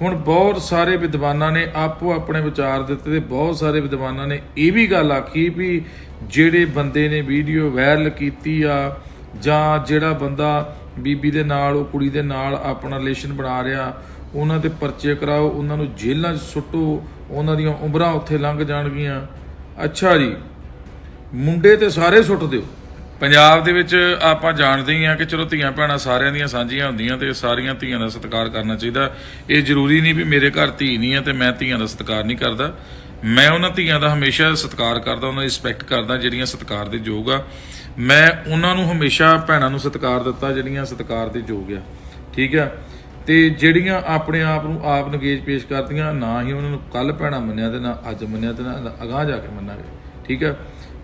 ਹੁਣ ਬਹੁਤ ਸਾਰੇ ਵਿਦਵਾਨਾਂ ਨੇ ਆਪੋ ਆਪਣੇ ਵਿਚਾਰ ਦਿੱਤੇ ਤੇ ਬਹੁਤ ਸਾਰੇ ਵਿਦਵਾਨਾਂ ਨੇ ਇਹ ਵੀ ਗੱਲ ਆਖੀ ਵੀ ਜਿਹੜੇ ਬੰਦੇ ਨੇ ਵੀਡੀਓ ਵਾਇਰਲ ਕੀਤੀ ਆ ਜਾਂ ਜਿਹੜਾ ਬੰਦਾ ਬੀਬੀ ਦੇ ਨਾਲ, ਉਹ ਕੁੜੀ ਦੇ ਨਾਲ ਆਪਣਾ ਰਿਲੇਸ਼ਨ ਬਣਾ ਰਿਹਾ, ਉਹਨਾਂ 'ਤੇ ਪਰਚੇ ਕਰਾਓ, ਉਹਨਾਂ ਨੂੰ ਜੇਲ੍ਹਾਂ 'ਚ ਸੁੱਟੋ, ਉਹਨਾਂ ਦੀਆਂ ਉਮਰਾਂ ਉੱਥੇ ਲੰਘ ਜਾਣਗੀਆਂ। ਅੱਛਾ ਜੀ, ਮੁੰਡੇ ਤੇ ਸਾਰੇ ਸੁੱਟ ਦਿਓ ਪੰਜਾਬ ਦੇ ਵਿੱਚ ਆਪਾਂ ਜਾਣਦੇ ਹੀ ਆ ਕਿ ਚਲੋ ਧੀਆਂ ਭੈਣਾਂ ਸਾਰਿਆਂ ਦੀਆਂ ਸਾਂਝੀਆਂ ਹੁੰਦੀਆਂ ਤੇ ਸਾਰੀਆਂ ਧੀਆਂ ਦਾ ਸਤਿਕਾਰ ਕਰਨਾ ਚਾਹੀਦਾ। ਇਹ ਜ਼ਰੂਰੀ ਨਹੀਂ ਵੀ ਮੇਰੇ ਘਰ ਧੀ ਨਹੀਂ ਹੈ ਤੇ ਮੈਂ ਧੀਆਂ ਦਾ ਸਤਿਕਾਰ ਨਹੀਂ ਕਰਦਾ। ਮੈਂ ਉਹਨਾਂ ਧੀਆਂ ਦਾ ਹਮੇਸ਼ਾ ਸਤਿਕਾਰ ਕਰਦਾ, ਉਹਨਾਂ ਦੀ ਰਿਸਪੈਕਟ ਕਰਦਾ ਜਿਹੜੀਆਂ ਸਤਿਕਾਰ ਦੇ ਯੋਗ ਆ। ਮੈਂ ਉਹਨਾਂ ਨੂੰ ਹਮੇਸ਼ਾ ਭੈਣਾਂ ਨੂੰ ਸਤਿਕਾਰ ਦਿੱਤਾ ਜਿਹੜੀਆਂ ਸਤਿਕਾਰ ਦੇ ਯੋਗ ਆ। ਠੀਕ ਆ? ਤੇ ਜਿਹੜੀਆਂ ਆਪਣੇ ਆਪ ਨੂੰ ਆਪ ਨਗੇਜ ਪੇਸ਼ ਕਰਦੀਆਂ, ਨਾ ਹੀ ਉਹਨਾਂ ਨੂੰ ਕੱਲ ਭੈਣਾ ਮੰਨਿਆ ਤੇ ਨਾ ਅੱਜ ਮੰਨਿਆ ਤੇ ਨਾ ਅਗਾਹ ਜਾ ਕੇ ਮੰਨਾਂਗੇ। ਠੀਕ ਆ?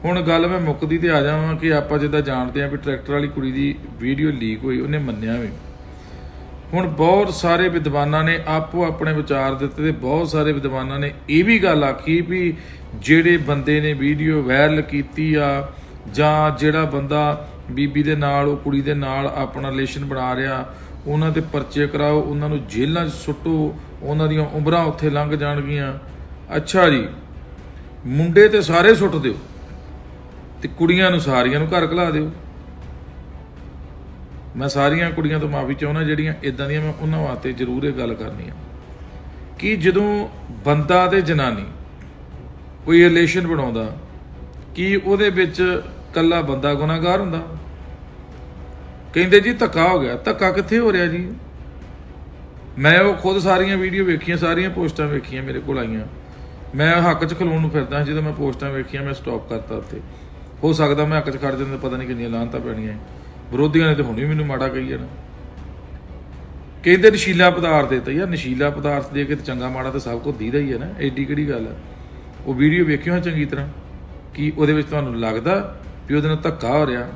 ਹੁਣ ਗੱਲ ਮੈਂ ਮੁੱਕਦੀ ਤੇ ਆ ਜਾਵਾਂ ਕਿ ਆਪਾਂ ਜਿੱਦਾਂ ਜਾਣਦੇ ਆ ਵੀ ਟਰੈਕਟਰ ਵਾਲੀ ਕੁੜੀ ਦੀ ਵੀਡੀਓ ਲੀਕ ਹੋਈ, ਉਹਨੇ ਮੰਨਿਆ ਵੀ। ਹੁਣ ਬਹੁਤ ਸਾਰੇ ਵਿਦਵਾਨਾਂ ਨੇ ਆਪੋ ਆਪਣੇ ਵਿਚਾਰ ਦਿੱਤੇ ਤੇ ਬਹੁਤ ਸਾਰੇ ਵਿਦਵਾਨਾਂ ਨੇ ਇਹ ਵੀ ਗੱਲ ਆਖੀ ਵੀ ਜਿਹੜੇ ਬੰਦੇ ਨੇ ਵੀਡੀਓ ਵਾਇਰਲ ਕੀਤੀ ਆ ਜਾਂ ਜਿਹੜਾ ਬੰਦਾ ਬੀਬੀ ਦੇ ਨਾਲ, ਉਹ ਕੁੜੀ ਦੇ ਨਾਲ ਆਪਣਾ ਰਿਲੇਸ਼ਨ ਬਣਾ ਰਿਹਾ, ਉਹਨਾਂ 'ਤੇ ਪਰਚੇ ਕਰਾਓ, ਉਹਨਾਂ ਨੂੰ ਜੇਲ੍ਹਾਂ 'ਚ ਸੁੱਟੋ, ਉਹਨਾਂ ਦੀਆਂ ਉਮਰਾਂ ਉੱਥੇ ਲੰਘ ਜਾਣਗੀਆਂ। ਅੱਛਾ ਜੀ, ਮੁੰਡੇ ਤੇ ਸਾਰੇ ਸੁੱਟ ਦਿਓ ਤੇ ਕੁੜੀਆਂ ਨੂੰ ਸਾਰੀਆਂ ਨੂੰ ਘਰ ਘਲਾ ਦਿਓ। ਮੈਂ ਸਾਰੀਆਂ ਕੁੜੀਆਂ ਤੋਂ ਮਾਫੀ ਚਾਹੁੰਦਾ, ਜਿਹੜੀਆਂ ਇਦਾਂ ਦੀਆਂ ਮੈਂ ਉਹਨਾਂ ਵਾਸਤੇ ਜ਼ਰੂਰ ਇਹ ਗੱਲ ਕਰਨੀ ਆ। ਕਿ ਜਦੋਂ ਬੰਦਾ ਤੇ ਜਨਾਨੀ ਕੋਈ ਰਿਲੇਸ਼ਨ ਬਣਾਉਂਦਾ, ਕਿ ਉਹਦੇ ਵਿੱਚ ਕੱਲਾ ਬੰਦਾ ਗੁਨਾਹਗਾਰ ਹੁੰਦਾ? ਕਹਿੰਦੇ ਜੀ ਧੱਕਾ ਹੋ ਗਿਆ। ਧੱਕਾ ਕਿੱਥੇ ਹੋ ਰਿਹਾ ਜੀ? ਮੈਂ ਉਹ ਖੁਦ ਸਾਰੀਆਂ ਵੀਡੀਓ ਵੇਖੀਆਂ, ਸਾਰੀਆਂ ਪੋਸਟਾਂ ਵੇਖੀਆਂ ਮੇਰੇ ਕੋਲ ਆਈਆਂ। ਮੈਂ ਹੱਕ 'ਚ ਖਲੋਣ ਨੂੰ ਫਿਰਦਾ, ਜਦੋਂ ਮੈਂ ਪੋਸਟਾਂ ਵੇਖੀਆਂ, ਮੈਂ ਸਟਾਪ ਕਰਤਾ ਉੱਥੇ ਹੋ ਸਕਦਾ ਮੈਂ ਹੱਕ 'ਚ ਖੜ ਜਾਂਦਾ, ਪਤਾ ਨਹੀਂ ਕਿੰਨੀਆਂ ਲਾਂਤਾਂ ਪੈਣੀਆਂ ਵਿਰੋਧੀਆਂ ਨੇ ਤੇ ਹੁਣ ਵੀ ਮੈਨੂੰ ਮਾੜਾ ਕਹੀ ਜਾਣਾ। ਕਹਿੰਦੇ ਨਸ਼ੀਲਾ ਪਦਾਰਥ ਦੇ ਤਾਂ ਯਾਰ, ਨਸ਼ੀਲਾ ਪਦਾਰਥ ਦੇ ਕੇ ਤੇ ਚੰਗਾ ਮਾੜਾ ਤਾਂ ਸਭ ਕੁਝ ਦੀਦਾ ਹੀ ਹੈ ਨਾ, ਐਡੀ ਕਿਹੜੀ ਗੱਲ ਹੈ ਉਹ ਵੀਡੀਓ ਵੇਖਿਓ ਚੰਗੀ ਤਰ੍ਹਾਂ, ਕਿ ਉਹਦੇ ਵਿੱਚ ਤੁਹਾਨੂੰ ਲੱਗਦਾ ਵੀ ਉਹਦੇ ਨਾਲ ਧੱਕਾ ਹੋ ਰਿਹਾ।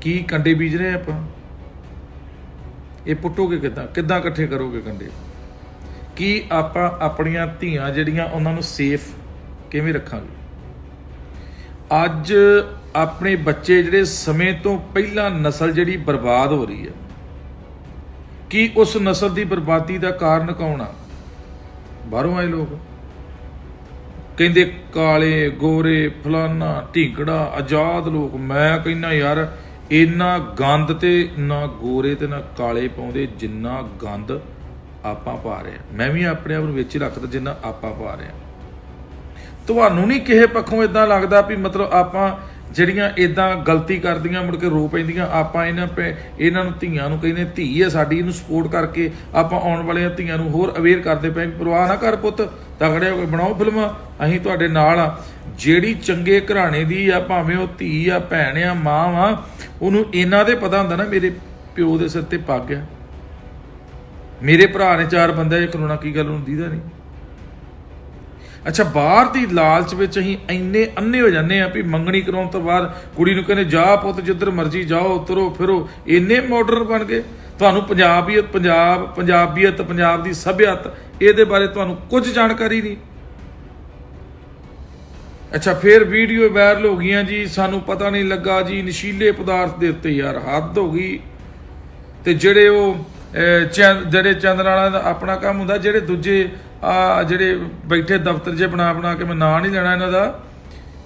ਕੀ ਕੰਡੇ ਬੀਜ ਰਹੇ ਆਪਾਂ? ਇਹ ਪੁੱਟੋਗੇ ਕਿੱਦਾਂ? ਕਿੱਦਾਂ ਇਕੱਠੇ ਕਰੋਗੇ ਕੰਡੇ? ਕੀ ਆਪਾਂ ਆਪਣੀਆਂ ਧੀਆਂ ਜਿਹੜੀਆਂ ਉਹਨਾਂ ਨੂੰ ਸੇਫ ਕਿਵੇਂ ਰੱਖਾਂਗੇ? ਅੱਜ ਆਪਣੇ ਬੱਚੇ ਜਿਹੜੇ ਸਮੇਂ ਤੋਂ ਪਹਿਲਾਂ ਨਸਲ ਜਿਹੜੀ ਬਰਬਾਦ ਹੋ ਰਹੀ ਹੈ, ਕੀ ਉਸ ਨਸਲ ਦੀ ਬਰਬਾਦੀ ਦਾ ਕਾਰਨ ਕੌਣ ਆ? ਬਾਹਰੋਂ ਆਏ ਲੋਕ। ਕਹਿੰਦੇ ਕਾਲੇ, ਗੋਰੇ, ਫਲਾਨਾ, ਢੀਂਗੜਾ, ਆਜ਼ਾਦ ਲੋਕ। ਮੈਂ ਕਹਿੰਨਾ ਯਾਰ, ਇੰਨਾ ਗੰਦ ਤੇ ਨਾ ਗੋਰੇ ਤੇ ਨਾ ਕਾਲੇ ਪਾਉਂਦੇ ਜਿੰਨਾ ਗੰਦ ਆਪਾਂ ਪਾ ਰਹੇ ਮੈਂ ਵੀ ਆਪਣੇ ਆਪ ਨੂੰ ਵਿੱਚ ਰੱਖਦਾ ਜਿੰਨਾ ਆਪਾਂ ਪਾ ਰਹੇ ਤੁਹਾਨੂੰ ਨਹੀਂ ਕਿਸੇ ਪੱਖੋਂ ਇਦਾਂ ਲੱਗਦਾ ਵੀ ਮਤਲਬ ਆਪਾਂ ਜਿਹੜੀਆਂ ਇਦਾਂ ਗਲਤੀ ਕਰਦੀਆਂ, ਮੁੜ ਕੇ ਰੋ ਪੈਂਦੀਆਂ, ਆਪਾਂ ਇਹਨਾਂ ਪੈ- ਇਹਨਾਂ ਨੂੰ ਧੀਆਂ ਨੂੰ ਕਹਿੰਦੇ, ਧੀ ਹੈ ਸਾਡੀ, ਇਹਨੂੰ ਸਪੋਰਟ ਕਰਕੇ ਆਪਾਂ ਆਉਣ ਵਾਲੀਆਂ ਧੀਆਂ ਨੂੰ ਹੋਰ ਅਵੇਅਰ ਕਰਦੇ ਪਏ ਪਰਵਾਹ ਨਾ ਕਰ ਪੁੱਤ, ਤਗੜੇ ਹੋ ਕੇ ਬਣਾਓ ਫਿਲਮਾਂ, ਅਸੀਂ ਤੁਹਾਡੇ ਨਾਲ ਆ ਜਿਹੜੀ ਚੰਗੇ ਘਰਾਣੇ ਦੀ ਆ, ਭਾਵੇਂ ਉਹ ਧੀ ਆ, ਭੈਣ ਆ, ਮਾਂ ਆ, ਉਹਨੂੰ ਇਹਨਾਂ ਦੇ ਪਤਾ ਹੁੰਦਾ ਨਾ, ਮੇਰੇ ਪਿਓ ਦੇ ਸਿਰ ਤੇ ਪੱਗ ਆ। ਮੇਰੇ ਭਰਾ ਨੇ ਚਾਰ ਬੰਦੇ ਕਰੋਨਾ ਕੀ ਗੱਲ ਨੂੰ ਦੀਦਾ ਨਹੀਂ? ਅੱਛਾ ਬਾਹਰ ਦੀ ਲਾਲਚ ਵਿੱਚ ਅਸੀਂ ਇੰਨੇ ਅੰਨੇ ਹੋ ਜਾਂਦੇ ਆ ਵੀ ਮੰਗਣੀ ਕਰਾਉਣ ਤੋਂ ਬਾਅਦ ਕੁੜੀ ਨੂੰ ਕਹਿੰਦੇ ਜਾ ਪੁੱਤ ਜਿੱਧਰ ਮਰਜ਼ੀ ਜਾਓ ਉਤਰੋ ਫਿਰੋ। ਇੰਨੇ ਮਾਡਰਨ ਬਣ ਗਏ। ਤੁਹਾਨੂੰ ਪੰਜਾਬੀਅਤ ਪੰਜਾਬ ਪੰਜਾਬੀਅਤ ਪੰਜਾਬ ਦੀ ਸਭਿਅਤ ਇਹਦੇ ਬਾਰੇ ਤੁਹਾਨੂੰ ਕੁਝ ਜਾਣਕਾਰੀ ਨਹੀਂ। ਅੱਛਾ ਫਿਰ ਵੀਡੀਓ ਵਾਇਰਲ ਹੋ ਗਈਆਂ ਜੀ ਸਾਨੂੰ ਪਤਾ ਨਹੀਂ ਲੱਗਾ ਜੀ ਨਸ਼ੀਲੇ ਪਦਾਰਥ ਦੇ ਉੱਤੇ ਯਾਰ ਹੱਦ ਹੋ ਗਈ। ਤੇ ਜਿਹੜੇ ਉਹ ਅਹ, ਜਿਹੜੇ ਚੰਦਨਾਲਾ ਦਾ ਆਪਣਾ ਕੰਮ ਹੁੰਦਾ ਜਿਹੜੇ ਦੂਜੇ ਆ ਜਿਹੜੇ ਬੈਠੇ ਦਫ਼ਤਰ 'ਚ ਬਣਾ ਬਣਾ ਕੇ ਮੈਂ ਨਾਂ ਨਹੀਂ ਲੈਣਾ ਇਹਨਾਂ ਦਾ,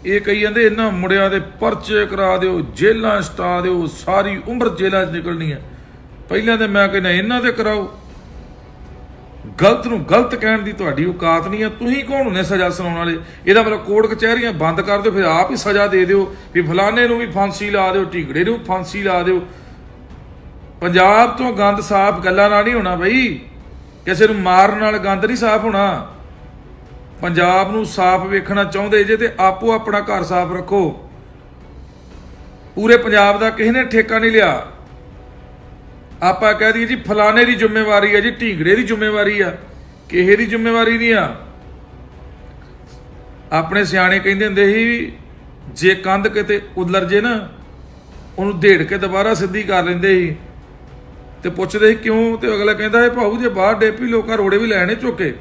ਇਹ ਕਹੀ ਜਾਂਦੇ, ਇਹਨਾਂ ਮੁੰਡਿਆਂ ਦੇ ਪਰਚੇ ਕਰਾ ਦਿਓ, ਜੇਲ੍ਹਾਂ ਸਟਾ ਦਿਓ, ਸਾਰੀ ਉਮਰ ਜੇਲ੍ਹਾਂ 'ਚ ਨਿਕਲਣੀ ਹੈ। ਪਹਿਲਾਂ ਤੇ ਮੈਂ ਕਹਿੰਦਾ, ਇਹਨਾਂ ਤੇ ਕਰਾਓ। ਗਲਤ ਨੂੰ ਗਲਤ ਕਹਿਣ ਦੀ ਤੁਹਾਡੀ ਔਕਾਤ ਨਹੀਂ ਹੈ, ਤੁਸੀਂ ਕੌਣ ਹੁੰਦੇ ਸਜ਼ਾ ਸੁਣਾਉਣ ਵਾਲੇ? ਇਹਦਾ ਮਤਲਬ ਕੋਰਟ ਕਚਹਿਰੀਆਂ ਬੰਦ ਕਰ ਦਿਓ, ਫਿਰ ਆਪ ਹੀ ਸਜ਼ਾ ਦੇ ਦਿਓ, ਵੀ ਫਲਾਣੇ ਨੂੰ ਵੀ ਫਾਂਸੀ ਲਾ ਦਿਓ, ਢੀਗੜੇ ਨੂੰ ਫਾਂਸੀ ਲਾ ਦਿਓ। ਪੰਜਾਬ ਤੋਂ ਗੰਦ ਸਾਫ਼ ਗੱਲਾਂ ਨਾਲ ਨਹੀਂ ਹੋਣਾ ਬਈ। ਕਿਸੇ ਨੂੰ ਮਾਰਨ ਨਾਲ ਗੰਦ ਨਹੀਂ ਸਾਫ਼ ਹੋਣਾ। ਪੰਜਾਬ ਨੂੰ ਸਾਫ਼ ਵੇਖਣਾ ਚਾਹੁੰਦੇ ਜੇ ਤੇ ਆਪੋ ਆਪਣਾ ਘਰ ਸਾਫ਼ ਰੱਖੋ। ਪੂਰੇ ਪੰਜਾਬ ਦਾ ਕਿਸੇ ਨੇ ਠੇਕਾ ਨਹੀਂ ਲਿਆ। ਆਪਾਂ ਕਹਿ ਦਈਏ ਜੀ, ਫਲਾਣੇ ਦੀ ਜ਼ਿੰਮੇਵਾਰੀ ਹੈ ਜੀ ਢੀਂਗੜੇ ਦੀ ਜ਼ਿੰਮੇਵਾਰੀ ਆ, ਕਿਸੇ ਦੀ ਜ਼ਿੰਮੇਵਾਰੀ ਨਹੀਂ ਆ। ਆਪਣੇ ਸਿਆਣੇ ਕਹਿੰਦੇ ਹੁੰਦੇ ਸੀ, ਜੇ ਕੰਧ ਕਿਤੇ ਉਲਰ ਜੇ ਨਾ, ਉਹਨੂੰ ਢੇੜ ਕੇ ਦੁਬਾਰਾ ਸਿੱਧੀ ਕਰ ਲੈਂਦੇ ਸੀ। ਤੇ ਪੁੱਛਦੇ ਸੀ ਕਿਉਂ? ਤੇ ਅਗਲਾ ਕਹਿੰਦਾ ਇਹ ਭਾਊ, ਜੇ ਬਾਹਰ ਡੇਪੀ ਲੋਕਾਂ ਰੋੜੇ ਵੀ ਲੈਣੇ ਚੁੱਕੇ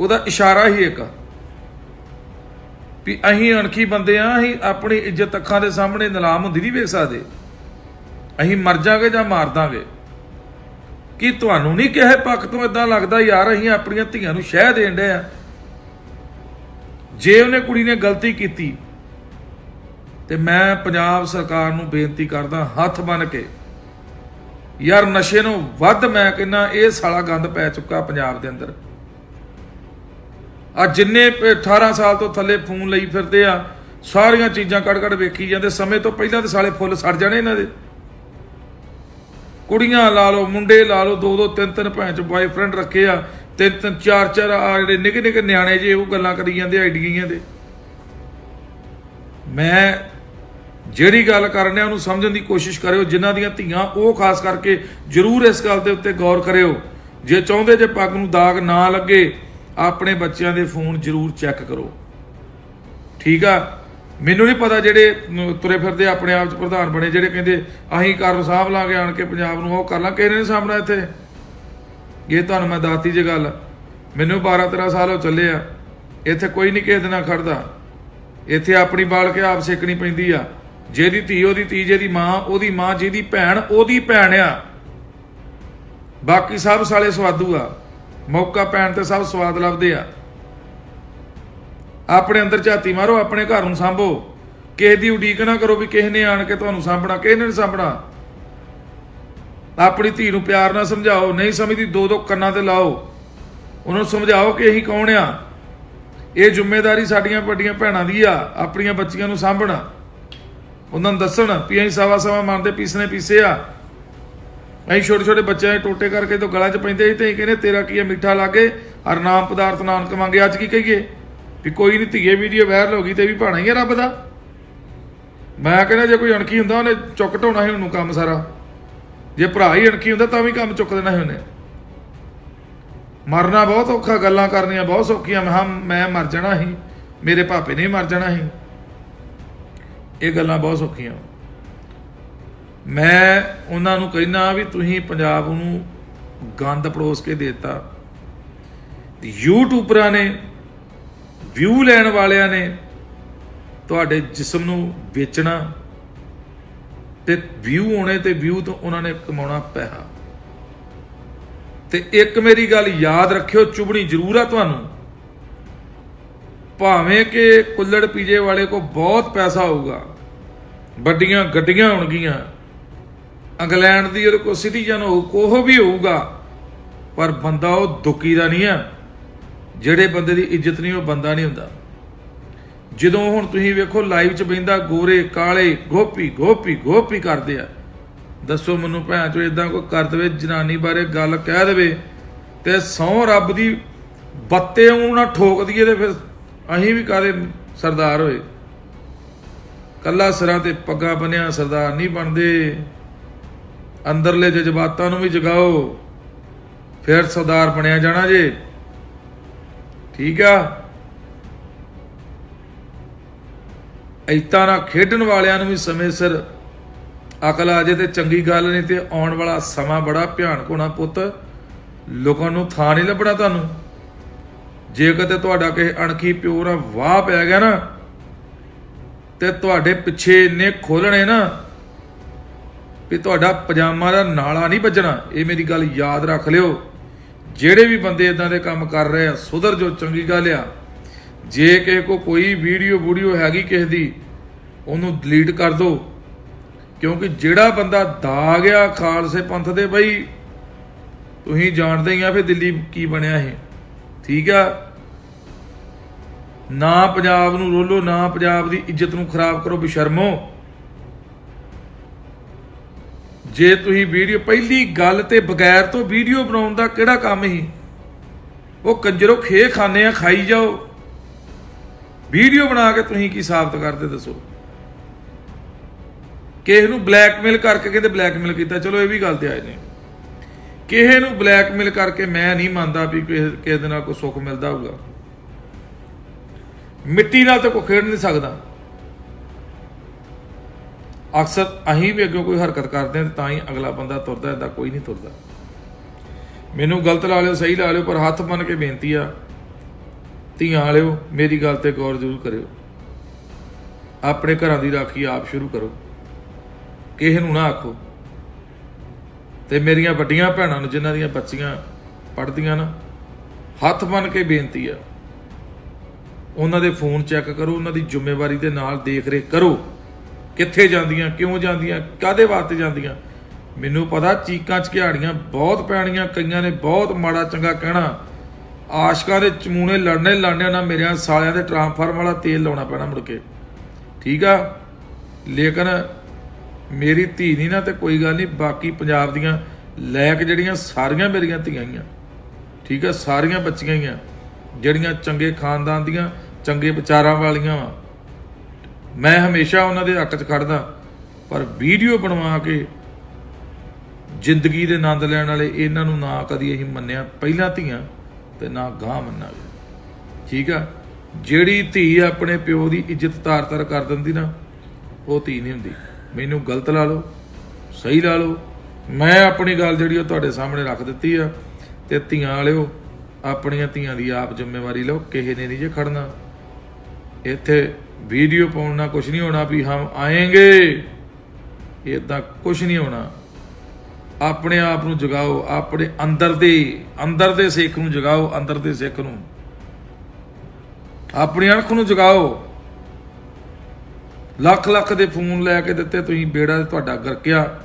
ਉਹਦਾ ਇਸ਼ਾਰਾ ਹੀ ਇੱਕ ਵੀ ਅਸੀਂ ਅਣਖੀ ਬੰਦੇ ਆ, ਅਸੀਂ ਆਪਣੀ ਇੱਜ਼ਤ ਅੱਖਾਂ ਦੇ ਸਾਹਮਣੇ ਨਿਲਾਮ ਹੁੰਦੀ ਨਹੀਂ ਵੇਖ ਸਕਦੇ। ਅਸੀਂ ਮਰ ਜਾਗੇ ਜਾਂ ਮਾਰ ਦਾਂਗੇ। ਕੀ ਤੁਹਾਨੂੰ ਨਹੀਂ ਕਿਹਾ ਪੱਖ ਤੋਂ ਇਦਾਂ ਲੱਗਦਾ, ਯਾਰ, ਅਸੀਂ ਆਪਣੀਆਂ ਧੀਆਂ ਨੂੰ ਸ਼ਹਿ ਦੇਣ ਡਏ ਆ। ਜੇ ਉਹਨੇ ਕੁੜੀ ਨੇ ਗਲਤੀ ਕੀਤੀ, ਤੇ ਮੈਂ ਪੰਜਾਬ ਸਰਕਾਰ ਨੂੰ ਬੇਨਤੀ ਕਰਦਾ, ਹੱਥ ਬੰਨ ਕੇ ਯਾਰ ਨਸ਼ੇ ਨੂੰ ਵੱਧ ਮੈਂ ਕਹਿੰਦਾ, ਇਹ ਸਾਲਾ ਗੰਦ ਪੈ ਚੁੱਕਾ ਪੰਜਾਬ ਦੇ ਅੰਦਰ। ਆ ਜਿੰਨੇ 18 ਸਾਲ ਤੋਂ ਥੱਲੇ ਫੋਨ ਲਈ ਫਿਰਦੇ ਆ, ਸਾਰੀਆਂ ਚੀਜ਼ਾਂ ਕੱਢ ਕੱਢ ਵੇਖੀ ਜਾਂਦੇ, ਸਮੇਂ ਤੋਂ ਪਹਿਲਾਂ ਤੇ ਸਾਲੇ ਫੁੱਲ ਸੜ ਜਾਣੇ ਇਹਨਾਂ ਦੇ। ਕੁੜੀਆਂ ਲਾ ਲਓ, ਮੁੰਡੇ ਲਾ ਲਓ ਦੋ ਦੋ ਤਿੰਨ ਤਿੰਨ ਭੈਣ ਚ ਬॉयਫ੍ਰੈਂਡ ਰੱਖੇ ਆ ਤਿੰਨ ਤਿੰਨ ਚਾਰ ਚਾਰ ਆ ਜਿਹੜੇ ਨਿੱਕੇ ਨਿੱਕੇ ਨਿਆਣੇ ਜੇ ਉਹ ਗੱਲਾਂ ਕਰੀ ਜਾਂਦੇ, ਆਈਡੀਆਂ ਦੇ ਮੈਂ ਜਿਹੜੀ ਗੱਲ ਕਰਨੇ ਉਹਨੂੰ ਸਮਝਣ ਦੀ ਕੋਸ਼ਿਸ਼ ਕਰਿਓ, ਜਿਨ੍ਹਾਂ ਦੀਆਂ ਧੀਆਂ, ਉਹ ਖਾਸ ਕਰਕੇ ਜਰੂਰ ਇਸ ਗੱਲ ਦੇ ਉੱਤੇ ਗੌਰ ਕਰਿਓ। ਜੇ ਚਾਹੁੰਦੇ ਜੇ ਪੱਗ ਨੂੰ ਦਾਗ ਨਾ ਲੱਗੇ, ਆਪਣੇ ਬੱਚਿਆਂ ਦੇ ਫੋਨ ਜਰੂਰ ਚੈੱਕ ਕਰੋ। ਠੀਕ ਆ? ਮੈਨੂੰ ਨਹੀਂ ਪਤਾ ਜਿਹੜੇ ਤੁਰੇ ਫਿਰਦੇ ਆਪਣੇ ਆਪ ਚ ਪ੍ਰਧਾਨ ਬਣੇ, ਜਿਹੜੇ ਕਹਿੰਦੇ, ਅਸੀਂ ਕਰ ਸਾਂਭ ਲਾਂਗੇ, ਆਣ ਕੇ ਪੰਜਾਬ ਨੂੰ ਉਹ ਕਰ ਲਾਂ ਕਿਹਨੇ ਨੇ ਨਹੀਂ ਸਾਂਭਣਾ ਇੱਥੇ। ਇਹ ਤੁਹਾਨੂੰ ਮੈਂ ਦੱਸਤੀ ਜੇ ਗੱਲ। ਮੈਨੂੰ 12 13 ਸਾਲ ਹੋ ਚੱਲੇ ਆ। ਇੱਥੇ ਕੋਈ ਨਹੀਂ ਕਿਸੇ ਦੇ ਨਾਲ ਖੜਦਾ। ਇੱਥੇ ਆਪਣੀ ਬਾਲ ਕੇ ਆਪ ਸੇਕਣੀ ਪੈਂਦੀ ਆ। ਜਿਹਦੀ ਧੀ, ਉਹਦੀ ਧੀ, ਜਿਹਦੀ ਮਾਂ, ਉਹਦੀ ਮਾਂ, ਜਿਹਦੀ ਭੈਣ, ਉਹਦੀ ਭੈਣ ਆ। ਬਾਕੀ ਸਭ ਸਾਲੇ ਸਵਾਦੂ ਆ। ਮੌਕਾ ਪੈਣ ਤੇ ਸਭ ਸਵਾਦ ਲੱਭਦੇ ਆ। ਆਪਣੇ ਅੰਦਰ ਝਾਤੀ ਮਾਰੋ, ਆਪਣੇ ਘਰ ਨੂੰ ਸੰਭੋ। ਕਿਸੇ ਦੀ ਉਡੀਕ ਨਾ ਕਰੋ ਵੀ ਕਿਸੇ ਨੇ ਆਣ ਕੇ ਤੁਹਾਨੂੰ ਸਾਂਭਣਾ, ਕਿਸੇ ਨੇ ਸਾਂਭਣਾ। ਆਪਣੀ ਧੀ ਨੂੰ ਪਿਆਰ ਨਾਲ ਸਮਝਾਓ, ਨਹੀਂ ਸਮਝਦੀ ਦੋ ਦੋ ਕੰਨਾਂ ਤੇ ਲਾਓ। ਉਹਨਾਂ ਨੂੰ ਸਮਝਾਓ ਕਿ ਅਸੀਂ ਕੌਣ ਆ? ਇਹ ਜ਼ਿੰਮੇਵਾਰੀ ਸਾਡੀਆਂ ਵੱਡੀਆਂ ਭੈਣਾਂ ਦੀ ਆ, ਆਪਣੀਆਂ ਬੱਚੀਆਂ ਨੂੰ ਸਾਂਭਣਾ। ਉਹਨਾਂ ਨੂੰ ਦੱਸਣ ਵੀ ਅਸੀਂ ਸਵਾ ਸਵਾ ਮੰਨਦੇ ਪੀਸਨੇ ਪੀਸੇ ਆ। ਅਸੀਂ ਛੋਟੇ ਛੋਟੇ ਬੱਚਿਆਂ ਦੇ ਟੋਟੇ ਕਰਕੇ ਤੋਂ ਗਲਾਂ 'ਚ ਪੈਂਦੇ ਸੀ ਤੇ ਅਸੀਂ ਕਹਿੰਦੇ, ਤੇਰਾ ਕੀ ਹੈ ਮਿੱਠਾ ਲਾਗੇ? ਹਰ ਨਾਮ ਪਦਾਰਥ ਨਾਨਕ ਮੰਗੇ, ਅੱਜ ਕੀ ਕਹੀਏ? ਵੀ ਕੋਈ ਨਹੀਂ ਧੀਏ, ਵੀਡੀਓ ਵਾਇਰਲ ਹੋ ਗਈ ਤੇ ਵੀ ਭਾਣਾ ਹੀ ਆ ਰੱਬ ਦਾ। ਮੈਂ ਕਹਿੰਦਾ, ਜੇ ਕੋਈ ਅਣਖੀ ਹੁੰਦਾ, ਉਹਨੇ ਚੁੱਕ ਢਾਉਣਾ ਸੀ ਉਹਨੂੰ ਕੰਮ ਸਾਰਾ। ਜੇ ਭਰਾ ਹੀ ਅਣਖੀ ਹੁੰਦਾ, ਤਾਂ ਵੀ ਕੰਮ ਚੁੱਕ ਦੇਣਾ ਸੀ ਉਹਨੇ। ਮਰਨਾ ਬਹੁਤ ਔਖਾ, ਗੱਲਾਂ ਕਰਨੀਆਂ ਬਹੁਤ ਸੌਖੀਆਂ। ਮੈਂ ਕਿਹਾ, ਮੈਂ ਮਰ ਜਾਣਾ ਸੀ। ਮੇਰੇ ਭਾਪੇ ਨੇ ਵੀ ਮਰ ਜਾਣਾ ਸੀ। ਇਹ ਗੱਲਾਂ ਬਹੁਤ ਸੌਖੀਆਂ। ਮੈਂ ਉਹਨਾਂ ਨੂੰ ਕਹਿੰਦਾ ਵੀ ਤੁਸੀਂ ਪੰਜਾਬ ਨੂੰ ਗੰਦ ਪੜੋਸ ਕੇ ਦਿੱਤਾ। ਯੂਟਿਊਬਰਾਂ ਨੇ, ਵਿਊ ਲੈਣ ਵਾਲਿਆਂ ਨੇ ਤੁਹਾਡੇ ਜਿਸਮ ਨੂੰ ਵੇਚਣਾ ਤੇ ਵਿਊ ਹੋਣੇ ਤੇ ਵਿਊ ਤੋਂ ਉਹਨਾਂ ਨੇ ਕਮਾਉਣਾ ਪੈਸਾ। ਤੇ ਇੱਕ ਮੇਰੀ ਗੱਲ ਯਾਦ ਰੱਖਿਓ, ਚੁਬਣੀ ਜ਼ਰੂਰ ਆ ਤੁਹਾਨੂੰ। ਭਾਵੇਂ ਕਿ ਕੁੱਲੜ ਪੀਜੇ ਵਾਲੇ ਕੋ ਬਹੁਤ ਪੈਸਾ ਹੋਊਗਾ, ਵੱਡੀਆਂ ਗੱਡੀਆਂ ਹੋਣਗੀਆਂ, ਇੰਗਲੈਂਡ ਦੀ ਉਹਦੇ ਕੋ ਸਿਟੀਜ਼ਨ ਹੋਊ, ਕੋਹ ਵੀ ਹੋਊਗਾ, ਪਰ ਬੰਦਾ ਉਹ ਦੁਖੀ ਦਾ ਨਹੀਂ ਆ। ਜਿਹੜੇ ਬੰਦੇ ਦੀ ਇੱਜ਼ਤ ਨਹੀਂ, ਉਹ ਬੰਦਾ ਨਹੀਂ ਹੁੰਦਾ। ਜਦੋਂ ਹੁਣ ਤੁਸੀਂ ਵੇਖੋ, ਲਾਈਵ 'ਚ ਬੈਂਦਾ ਗੋਰੇ, ਕਾਲੇ, ਗੋਪੀ ਗੋਪੀ ਗੋਪੀ ਕਰਦੇ ਆ। ਦੱਸੋ ਮੈਨੂੰ ਭੈਣ ਚੋ ਇਦਾਂ ਕੋਈ ਕਰ ਦੇਵੇ, ਜਨਾਨੀ ਬਾਰੇ ਗੱਲ ਕਹਿ ਦੇਵੇ, ਤੇ ਸੌ ਰੱਬ ਦੀ ਬੱਤੇ ਨੂੰ ਨਾ ਠੋਕ ਦਈਏ ਤੇ ਫਿਰ ਅਸੀਂ ਵੀ ਕਾਦੇ ਸਰਦਾਰ ਹੋਏ? ਕੱਲਾ ਸਿਰਾਂ ਤੇ ਪੱਗਾਂ ਬੰਨਿਆ ਸਰਦਾਰ ਨਹੀਂ ਬਣਦੇ। ਅੰਦਰਲੇ ਜਜ਼ਬਾਤਾਂ ਨੂੰ ਵੀ ਜਗਾਓ। ਫਿਰ ਸਰਦਾਰ ਬਣਿਆ ਜਾਣਾ ਜੇ। ਠੀਕ ਆ? ਐਤਾਂ ਨਾਲ ਖੇਡਣ ਵਾਲਿਆਂ ਨੂੰ ਵੀ ਸਮੇਂ ਸਿਰ ਅਕਲ ਆ ਜੇ ਤੇ ਚੰਗੀ ਗੱਲ ਨਹੀਂ ਤੇ ਆਉਣ ਵਾਲਾ ਸਮਾਂ ਬੜਾ ਭਿਆਨਕ ਹੋਣਾ ਪੁੱਤ। ਲੋਕਾਂ ਨੂੰ ਥਾਂ ਨਹੀਂ ਲੱਭਣਾ ਤੁਹਾਨੂੰ। ਜੇ ਕਦੇ ਤੁਹਾਡਾ ਕਿਸੇ ਅਣਖੀ ਪਿਓ ਨਾਲ ਵਾਹ ਪੈ ਗਿਆ ਨਾ, ਤੇ ਤੁਹਾਡੇ ਪਿੱਛੇ ਇੰਨੇ ਖੋਲਣੇ ਨਾ ਵੀ ਤੁਹਾਡਾ ਪਜਾਮਾ ਦਾ ਨਾਲਾ ਨਹੀਂ ਵੱਜਣਾ। ਇਹ ਮੇਰੀ ਗੱਲ ਯਾਦ ਰੱਖ ਲਿਓ। ਜਿਹੜੇ ਵੀ ਬੰਦੇ ਇਦਾਂ ਦੇ ਕੰਮ ਕਰ ਰਹੇ ਆ, ਸੁਧਰ ਜੋ ਚੰਗੀ ਗੱਲ ਆ। ਜੇ ਕਿਸੇ ਕੋ ਕੋਈ ਵੀਡੀਓ ਵੀਡੀਓ ਹੈਗੀ ਕਿਸੇ ਦੀ, ਉਹਨੂੰ ਡਿਲੀਟ ਕਰ ਦਿਓ ਕਿਉਂਕਿ ਜਿਹੜਾ ਬੰਦਾ ਦਾ ਗਿਆ ਖਾਲਸੇ ਪੰਥ ਦੇ ਬਈ, ਤੁਸੀਂ ਜਾਣਦੇ ਹੀ ਆ ਫਿਰ ਦਿੱਲੀ ਕੀ ਬਣਿਆ ਇਹ। ਠੀਕ ਆ? ਨਾ ਪੰਜਾਬ ਨੂੰ ਰੋਲੋ, ਨਾ ਪੰਜਾਬ ਦੀ ਇੱਜ਼ਤ ਨੂੰ ਖਰਾਬ ਕਰੋ, ਬਿਸ਼ਰਮੋ। ਜੇ ਤੁਸੀਂ ਵੀਡੀਓ ਪਹਿਲੀ ਗੱਲ ਤੇ ਬਗੈਰ ਤੋਂ ਵੀਡੀਓ ਬਣਾਉਣ ਦਾ ਕਿਹੜਾ ਕੰਮ ਹੀ ਉਹ ਕੰਜਰੋ ਖੇ ਖਾਣੇ ਆ, ਖਾਈ ਜਾਓ। ਵੀਡੀਓ ਬਣਾ ਕੇ ਤੁਸੀਂ ਕੀ ਸਾਬਤ ਕਰਦੇ ਦੱਸੋ? ਕਿਸੇ ਨੂੰ ਬਲੈਕਮੇਲ ਕਰਕੇ ਕਿਤੇ ਬਲੈਕਮੇਲ ਕੀਤਾ, ਚਲੋ ਇਹ ਵੀ ਗੱਲ ਤੇ ਆਏ ਨੇ। ਕਿਸੇ ਨੂੰ ਬਲੈਕਮੇਲ ਕਰਕੇ ਮੈਂ ਨਹੀਂ ਮੰਨਦਾ ਵੀ ਕਿਸੇ ਕਿਸੇ ਦੇ ਨਾਲ ਕੋਈ ਸੁੱਖ ਮਿਲਦਾ ਹੋਊਗਾ। ਮਿੱਟੀ ਨਾਲ ਤਾਂ ਕੋਈ ਖੇਡ ਨਹੀਂ ਸਕਦਾ। ਅਕਸਰ ਅਸੀਂ ਵੀ ਅੱਗੇ ਕੋਈ ਹਰਕਤ ਕਰਦੇ ਹਾਂ ਤਾਂ ਹੀ ਅਗਲਾ ਬੰਦਾ ਤੁਰਦਾ ਏਦਾਂ ਕੋਈ ਨਹੀਂ ਤੁਰਦਾ। ਮੈਨੂੰ ਗਲਤ ਲਾ ਲਿਓ, ਸਹੀ ਲਾ ਲਿਓ, ਪਰ ਹੱਥ ਬੰਨ ਕੇ ਬੇਨਤੀ ਆ, ਧੀਆਂ ਵਾਲਿਓ, ਮੇਰੀ ਗੱਲ ਤੇ ਗੌਰ ਜ਼ਰੂਰ ਕਰਿਓ। ਆਪਣੇ ਘਰਾਂ ਦੀ ਰਾਖੀ ਆਪ ਸ਼ੁਰੂ ਕਰੋ। ਕਿਸੇ ਨੂੰ ਨਾ ਆਖੋ। ਤੇ ਮੇਰੀਆਂ ਵੱਡੀਆਂ ਭੈਣਾਂ ਨੂੰ ਜਿਨ੍ਹਾਂ ਦੀਆਂ ਬੱਚੀਆਂ ਪੜ੍ਹਦੀਆਂ ਨਾ, ਹੱਥ ਬੰਨ ਕੇ ਬੇਨਤੀ ਆ, ਉਹਨਾਂ ਦੇ ਫੋਨ ਚੈੱਕ ਕਰੋ, ਉਹਨਾਂ ਦੀ ਜ਼ਿੰਮੇਵਾਰੀ ਦੇ ਨਾਲ ਦੇਖ ਰੇਖ ਕਰੋ, ਕਿੱਥੇ ਜਾਂਦੀਆਂ, ਕਿਉਂ ਜਾਂਦੀਆਂ ਕਾਦੇ ਵਾਸਤੇ ਜਾਂਦੀਆਂ। ਮੈਨੂੰ ਪਤਾ ਚੀਕਾਂ ਝਕਿਆੜੀਆਂ ਬਹੁਤ ਪੈਣੀਆਂ, ਕਈਆਂ ਨੇ ਬਹੁਤ ਮਾੜਾ ਚੰਗਾ ਕਹਿਣਾ। ਆਸ਼ਕਾਂ ਦੇ ਚਮੂਨੇ ਲੜਨੇ ਲੜਨੇ ਨਾ ਮੇਰਿਆਂ ਸਾਲਿਆਂ ਦੇ ਟਰਾਂਸਫਾਰਮ ਵਾਲਾ ਤੇਲ ਲਾਉਣਾ ਪੈਣਾ ਮੁੜ ਕੇ। ਠੀਕ ਆ? ਲੇਕਿਨ ਮੇਰੀ ਧੀ ਨਹੀਂ ਨਾ ਤੇ ਕੋਈ ਗੱਲ ਨਹੀਂ, ਬਾਕੀ ਪੰਜਾਬ ਦੀਆਂ ਲੈਕ ਜਿਹੜੀਆਂ ਸਾਰੀਆਂ ਮੇਰੀਆਂ ਧੀਆਂ ਹੀ ਆ। ਠੀਕ ਆ, ਸਾਰੀਆਂ ਬੱਚੀਆਂ ਹੀ ਆ। ਜਿਹੜੀਆਂ ਚੰਗੇ ਖਾਨਦਾਨ ਦੀਆਂ, ਚੰਗੇ ਵਿਚਾਰਾਂ ਵਾਲੀਆਂ ਵਾ। ਮੈਂ ਹਮੇਸ਼ਾ ਉਹਨਾਂ ਦੇ ਹੱਕ 'ਚ ਖੜਦਾ, ਪਰ ਵੀਡੀਓ ਬਣਵਾ ਕੇ ਜ਼ਿੰਦਗੀ ਦੇ ਆਨੰਦ ਲੈਣ ਵਾਲੇ ਇਹਨਾਂ ਨੂੰ ਨਾ ਕਦੀ ਅਸੀਂ ਮੰਨਿਆ। ਪਹਿਲਾਂ ਧੀਆਂ ਤੇ ਨਾ ਗਾਂ ਮੰਨਾਂਗੇ। ਠੀਕ ਆ, ਜਿਹੜੀ ਧੀ ਆਪਣੇ ਪਿਓ ਦੀ ਇੱਜ਼ਤ ਤਾਰ-ਤਾਰ ਕਰ ਦਿੰਦੀ ਨਾ, ਉਹ ਧੀ ਨਹੀਂ ਹੁੰਦੀ। ਮੈਨੂੰ ਗਲਤ ਲਾ ਲਓ, ਸਹੀ ਲਾ ਲਓ। ਮੈਂ ਆਪਣੀ ਗੱਲ ਜਿਹੜੀ ਉਹ ਤੁਹਾਡੇ ਸਾਹਮਣੇ ਰੱਖ ਦਿੱਤੀ ਆ ਤੇ ਧੀਆਂ ਵਾਲਿਓ, ਆਪਣੀਆਂ ਧੀਆਂ ਦੀ ਆਪ ਜ਼ਿੰਮੇਵਾਰੀ ਲਓ, ਕਿਸੇ ਨੇ ਨਹੀਂ ਜੇ ਖੜਨਾ। ਇੱਥੇ ਵੀਡੀਓ ਪਾਉਣ ਨਾਲ ਕੁਝ ਨਹੀਂ ਹੋਣਾ ਵੀ ਹਮ ਆਏਗੇ। ਇਦਾਂ ਕੁਝ ਨਹੀਂ ਹੋਣਾ। ਆਪਣੇ ਆਪ ਨੂੰ ਜਗਾਓ, ਆਪਣੇ ਅੰਦਰ ਦੇ ਅੰਦਰ ਦੇ ਸਿੱਖ ਨੂੰ ਜਗਾਓ, ਅੰਦਰ ਦੇ ਸਿੱਖ ਨੂੰ। ਆਪਣੀ ਅੱਖ ਨੂੰ ਜਗਾਓ। ਲੱਖ ਲੱਖ ਦੇ ਫੋਨ ਲੈ ਕੇ ਦਿੱਤੇ, ਤੁਸੀਂ ਬੇੜਾ ਤੁਹਾਡਾ ਗਰਕਿਆ।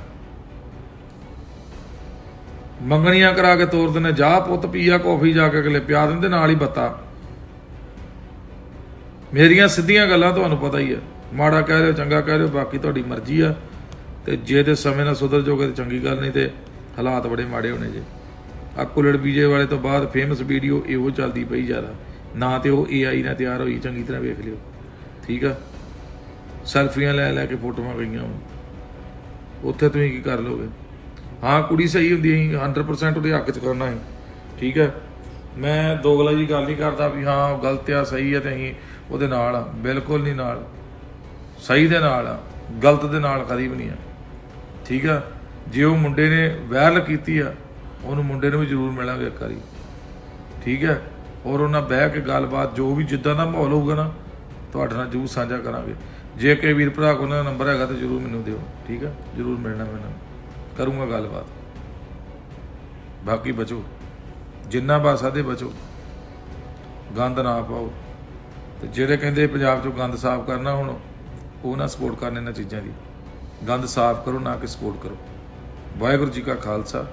ਮੰਗਣੀਆਂ ਕਰਾ ਕੇ ਤੋਰ ਦਿੰਦੇ, ਜਾ ਪੁੱਤ ਪੀਆ ਕੌਫੀ ਜਾ ਕੇ ਅਗਲੇ ਪਿਆ ਦਿੰਦੇ, ਨਾਲ ਹੀ ਬੱਤਾ। ਮੇਰੀਆਂ ਸਿੱਧੀਆਂ ਗੱਲਾਂ ਤੁਹਾਨੂੰ ਪਤਾ ਹੀ ਆ। ਮਾੜਾ ਕਹਿ ਰਹੇ ਹੋ, ਚੰਗਾ ਕਹਿ ਰਹੇ ਹੋ, ਬਾਕੀ ਤੁਹਾਡੀ ਮਰਜ਼ੀ ਆ। ਤੇ ਜੇ ਤੇ ਸਮੇਂ ਨਾਲ ਸੁਧਰ ਜਾਓਗੇ ਤੇ ਚੰਗੀ ਗੱਲ ਨਹੀਂ, ਤੇ ਹਾਲਾਤ ਬੜੇ ਮਾੜੇ ਹੋਣੇ ਜੇ। ਆ ਕੁਲੜ ਬੀਜੇ ਵਾਲੇ ਤੋਂ ਬਾਅਦ ਫੇਮਸ ਵੀਡੀਓ ਇਹੋ ਚੱਲਦੀ ਪਈ ਜ਼ਿਆਦਾ। ਨਾ ਤੇ ਉਹ AI ਨਾਲ ਤਿਆਰ ਹੋਈ, ਚੰਗੀ ਤਰ੍ਹਾਂ ਵੇਖ ਲਿਓ। ਠੀਕ ਆ? ਸੈਲਫੀਆਂ ਲੈ ਲੈ ਕੇ ਫੋਟੋਆਂ ਗਈਆਂ ਵਾਂ। ਉੱਥੇ ਤੁਸੀਂ ਕੀ ਕਰ ਲੋਗੇ? ਹਾਂ, ਕੁੜੀ ਸਹੀ ਹੁੰਦੀ ਹੈ 100% ਉਹਦੇ ਹੱਕ ਚ ਕਰਨਾ ਹੈ। ਠੀਕ ਹੈ? ਮੈਂ ਦੋਗਲਾ ਜੀ ਗੱਲ ਨਹੀਂ ਕਰਦਾ ਵੀ ਹਾਂ, ਉਹ ਗਲਤ ਆ, ਸਹੀ ਆ ਤੇ ਅਸੀਂ ਉਹਦੇ ਨਾਲ ਆ। ਬਿਲਕੁਲ ਨਹੀਂ ਨਾਲ। ਸਹੀ ਦੇ ਨਾਲ ਆ, ਗਲਤ ਦੇ ਨਾਲ ਕਦੀ ਵੀ ਨਹੀਂ ਆ। ਠੀਕ ਆ? ਜੇ ਉਹ ਮੁੰਡੇ ਨੇ ਵਾਇਰਲ ਕੀਤੀ ਆ, ਉਹਨੂੰ ਮੁੰਡੇ ਨੂੰ ਵੀ ਜ਼ਰੂਰ ਮਿਲਾਂਗੇ ਇੱਕ ਵਾਰੀ। ਠੀਕ ਹੈ? ਔਰ ਉਹਨਾਂ ਬਹਿ ਕੇ ਗੱਲਬਾਤ, ਜੋ ਵੀ ਜਿੱਦਾਂ ਦਾ ਮਾਹੌਲ ਹੋਊਗਾ ਨਾ ਤੁਹਾਡੇ ਨਾਲ ਜ਼ਰੂਰ ਸਾਂਝਾ ਕਰਾਂਗੇ। ਜੇ ਕੋਈ ਵੀਰ ਭਰਾ ਕੋਲ ਦਾ ਨੰਬਰ ਹੈਗਾ ਤਾਂ ਜ਼ਰੂਰ ਮੈਨੂੰ ਦਿਓ, ਠੀਕ ਹੈ ਜ਼ਰੂਰ ਮਿਲਣਾ ਮੈਨੂੰ। ਕਰੂੰਗਾ ਗੱਲਬਾਤ। ਬਾਕੀ ਬਚੋ। ਜਿੰਨਾ ਬਾਸਾ ਦੇ ਬਚੋ। ਗੰਦ ਨਾ ਪਾਓ। ਤੇ ਜਿਹੜੇ ਕਹਿੰਦੇ ਪੰਜਾਬ ਚੋਂ ਗੰਦ ਸਾਫ਼ ਕਰਨਾ ਹੁਣ, ਉਹ ਨਾ ਸਪੋਰਟ ਕਰਨ ਇਹਨਾਂ ਚੀਜ਼ਾਂ ਦੀ। ਗੰਦ ਸਾਫ਼ ਕਰੋ, ਨਾ ਕਿ ਸਪੋਰਟ ਕਰੋ। ਵਾਹਿਗੁਰੂ ਜੀ ਕਾ ਖਾਲਸਾ।